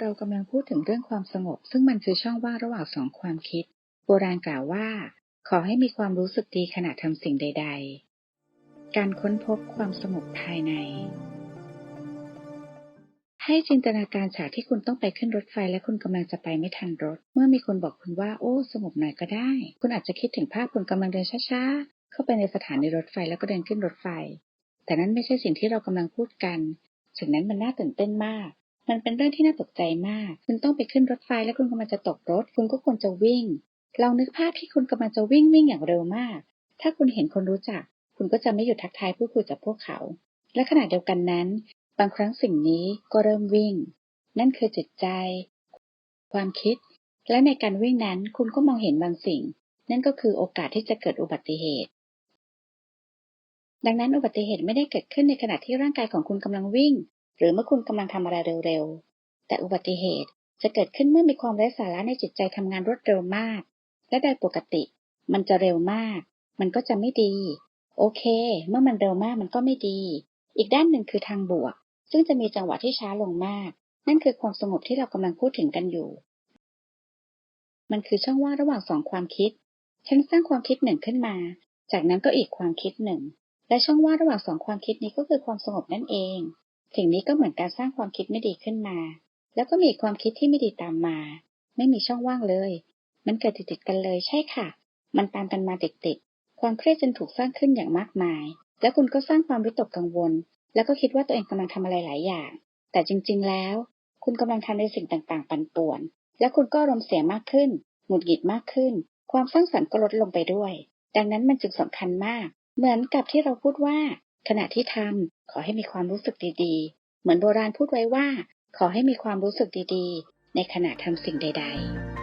เรากำลังพูดถึงเรื่องความสงบ ซึ่งมันคือช่องว่างระหว่างสองความคิด โบราณกล่าวว่า ขอให้มีความรู้สึกดีขณะทำสิ่งใด ๆ การค้นพบความสงบภายใน ให้จินตนาการฉากที่คุณต้องไปขึ้นรถไฟและคุณกำลังจะไปไม่ทันรถ เมื่อมีคนบอกคุณว่า โอ้ สงบหน่อยก็ได้ คุณอาจจะคิดถึงภาพคุณกำลังเดินช้าๆ เข้าไปในสถานีรถไฟแล้วก็เดินขึ้นรถไฟ แต่นั้นไม่ใช่สิ่งที่เรากำลังพูดกันสิ่งนั้นมันน่าตื่นเต้นมาก มันเป็นเรื่องที่น่าตกใจมาก คุณต้องไปขึ้นรถไฟแล้วคุณกำลังจะตกรถ คุณก็ควรจะวิ่ง ลองนึกภาพที่คุณกำลังจะวิ่งวิ่งอย่างเร็วมาก ถ้าคุณเห็นคนรู้จัก คุณก็จะไม่หยุดทักทายพูดคุยกับพวกเขา และขณะเดียวกันนั้น บางครั้งสิ่งนี้ก็เริ่มวิ่ง นั่นคือจิตใจ ความคิด และในการวิ่งนั้นคุณก็มองเห็นบางสิ่ง นั่นก็คือโอกาสที่จะเกิดอุบัติเหตุ ดังนั้นอุบัติเหตุไม่ได้เกิดขึ้นในขณะที่ร่างกายของคุณกำลังวิ่ง หรือเมื่อคุณกำลังทำอะไรเร็วๆ แต่อุบัติเหตุจะเกิดขึ้นเมื่อมีความไร้สาระในจิตใจทำงานรวดเร็วมาก และโดยปกติ มันจะเร็วมาก มันก็จะไม่ดี โอเค เมื่อมันเร็วมากมันก็ไม่ดี อีกด้านหนึ่งคือทางบวก ซึ่งจะมีจังหวะที่ช้าลงมาก นั่นคือความสงบที่เรากำลังพูดถึงกันอยู่ มันคือช่องว่างระหว่างสองความคิด ฉันสร้างความคิดหนึ่งขึ้นมา จากนั้นก็อีกความคิดหนึ่ง และช่องว่างระหว่างสองความคิดนี้ก็คือความสงบนั่นเอง สิ่งนี้ก็เหมือนการสร้างความคิดไม่ดีขึ้นมา แล้วก็มีความคิดที่ไม่ดีตามมา ไม่มีช่องว่างเลย มันเกิดติดๆกันเลยใช่ค่ะ มันตามกันมาติดๆความเครียดจึงถูกสร้างขึ้นอย่างมากมาย แล้วคุณก็สร้างความวิตกกังวล แล้วก็คิดว่าตัวเองกำลังทำอะไรหลายอย่าง แต่จริง ๆ แล้ว คุณกำลังทำในสิ่งต่างๆ ปั่นป่วน และคุณก็อารมณ์เสียมากขึ้นหงุดหงิดมากขึ้น ความสร้างสรรค์ก็ลดลงไปด้วย ดังนั้นมันจึงสำคัญมาก เหมือนกับที่เราพูดว่า ขณะที่ทำ ขอให้มีความรู้สึกดีๆ เหมือนโบราณพูดไว้ว่า ขอให้มีความรู้สึกดีๆ ในขณะทำสิ่งใด ๆ